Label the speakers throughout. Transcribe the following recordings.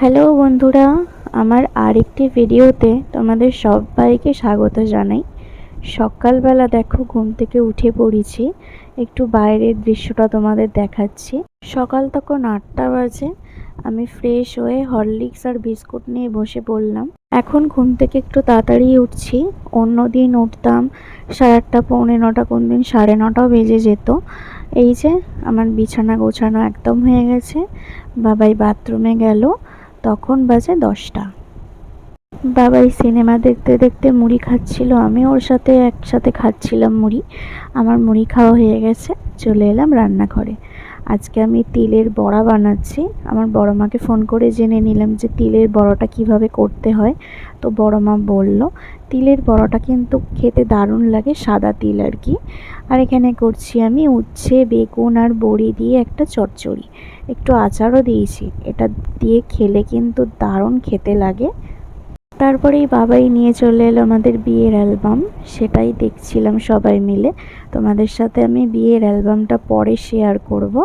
Speaker 1: Hello বন্ধুরা, আমার আরেকটি ভিডিওতে তোমাদের সবাইকে স্বাগত জানাই। সকালবেলা দেখো ঘুম থেকে উঠে পড়েছি, একটু বাইরের দৃশ্যটা তোমাদের দেখাচ্ছি। সকাল তখন আটটা বাজে, আমি ফ্রেশ হয়ে হরলিক্স আর বিস্কুট নিয়ে বসে পড়লাম। এখন ঘুম থেকে একটু তাড়াতাড়ি উঠছি অন্য দিন উঠতাম সাড়ে আটটা, পৌনে নটা, কোন দিন সাড়ে নটাও বেজে যেত। এই যে আমার বিছানা গোছানো একদম হয়ে গেছে, বাবাই বাথরুমে গেল। তখন বাজে দশটা। বাবাই সিনেমা দেখতে দেখতে মুড়ি খাচ্ছিল, আমি ওর সাথে একসাথে খাচ্ছিলাম মুড়ি। আমার মুড়ি খাওয়া হয়ে গেছে, চলে এলাম রান্নাঘরে। আজকে আমি তিলের বড়া বানাচ্ছি। আমার বড় মাকে ফোন করে জেনে নিলাম যে তিলের বড়াটা কীভাবে করতে হয়। তো বড় মা বলল, তিলের বড়াটা কিন্তু খেতে দারুণ লাগে, সাদা তিল আর কি। আর এখানে করছি আমি উচ্ছে, বেগুন আর বড়ি দিয়ে একটা চচ্চড়ি। একটু আচারও দিয়েছি। এটা দিয়ে খেলে কিন্তু দারুণ খেতে লাগে। তারপরেই বাবাই নিয়ে চলে এলো আমাদের বিয়ের অ্যালবাম। সেটাই দেখছিলাম সবাই মিলে। তোমাদের সাথে আমি বিয়ের অ্যালবামটা পরে শেয়ার করব।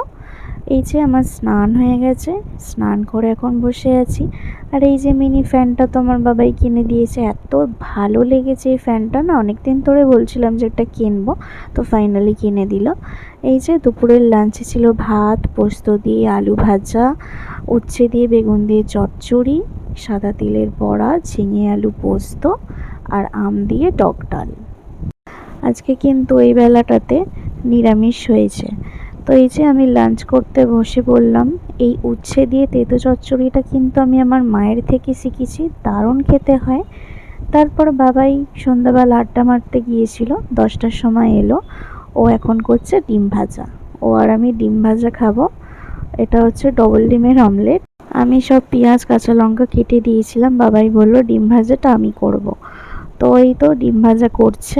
Speaker 1: এই যে আমার স্নান হয়ে গেছে। স্নান করে এখন বসে আছি। আর এই যে মিনি ফ্যানটা তো আমার বাবাই কিনে দিয়েছে। এত ভালো লেগেছে এই ফ্যানটা না। অনেক দিন ধরে বলছিলাম যে এটা কিনবো। তো ফাইনালি কিনে দিল। এই যে দুপুরের লাঞ্চে ছিল ভাত, পোস্ত দিয়ে আলু ভাজা, উচ্ছে দিয়ে বেগুন দিয়ে চচ্চড়ি সাদা তিলের বড়া, ঝিঙে আলু পোস্ত আর আম দিয়ে টক ডাল। আজকে কিন্তু এই বেলাটাতে নিরামিষ হয়েছে। তো এই যে আমি লাঞ্চ করতে বসে পড়লাম এই উচ্ছে দিয়ে তেতো চচ্চড়িটা কিন্তু আমি আমার মায়ের থেকে শিখেছি, দারুণ খেতে হয়। তারপর বাবাই সন্ধ্যাবেলা আড্ডা মারতে গিয়েছিল, দশটার সময় এলো। ও এখন করছে ডিম ভাজা। ও আর আমি ডিম ভাজা খাব। এটা হচ্ছে ডবল ডিমের অমলেট আমি সব পেঁয়াজ, কাঁচা লঙ্কা কেটে দিয়েছিলাম। বাবাই বলল, ডিম ভাজাটা আমি করব। তো ওই তো ডিম ভাজা করছে।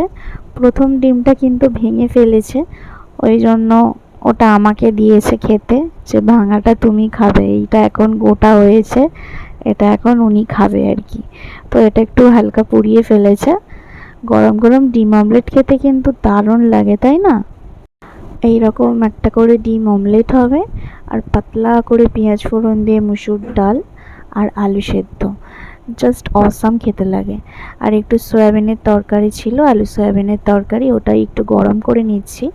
Speaker 1: প্রথম ডিমটা কিন্তু ভেঙে ফেলেছে। ওই জন্য ওটা আমাকে দিয়েছে খেতে যে, ভাঙাটা তুমি খাবে। এইটা এখন গোটা হয়েছে। এটা এখন উনি খাবে আর কি। তো এটা একটু হালকা পুড়িয়ে ফেলেছে। গরম গরম ডিম অমলেট খেতে কিন্তু দারুণ লাগে, তাই না? এই রকম একটা করে ডিম অমলেট হবে। আর পাতলা করে পেঁয়াজ ফোড়ন দিয়ে মুসুর ডাল আর আলু সেদ্ধ। জাস্ট অসাম খেতে লাগে। আর একটু সয়াবিনের তরকারি ছিল, আলু সয়াবিনের তরকারি ওটাই একটু গরম করে নিচ্ছি।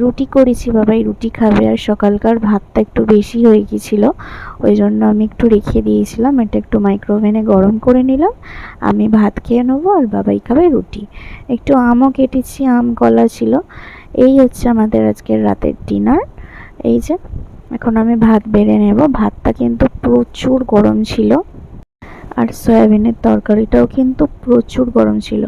Speaker 1: রুটি করেছি বাবাই রুটি খাবে। আর সকালকার ভাতটা একটু বেশি হয়ে গিয়েছিল, ওই জন্য আমি একটু রেখে দিয়েছিলাম। এটা একটু মাইক্রোওভেনে গরম করে নিলাম। আমি ভাত খেয়ে নেব আর বাবাই খাবে রুটি। একটু আমও কেটেছি, আম কলা ছিল। এই হচ্ছে আমাদের আজকের রাতের ডিনার এই যে এখন আমি ভাত বেড়ে নেব। ভাতটা কিন্তু প্রচুর গরম ছিল। আর সয়াবিনের তরকারিটাও কিন্তু প্রচুর গরম ছিল।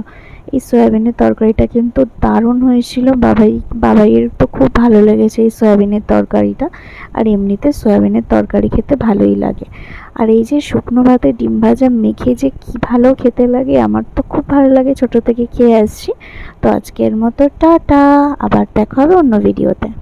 Speaker 1: এই সয়াবিনের তরকারিটা কিন্তু দারুণ হয়েছিল। বাবাই, বাবাইয়ের তো খুব ভালো লেগেছে এই সয়াবিনের তরকারিটা। আর এমনিতে সয়াবিনের তরকারি খেতে ভালোই লাগে। আর এই যে শুকনো ভাতে ডিম ভাজা মেখে যে কি ভালো খেতে লাগে, আমার তো খুব ভালো লাগে। ছোট থেকে খেয়ে আসছি। তো আজকের মতো টাটা। আবার দেখা হবে অন্য ভিডিওতে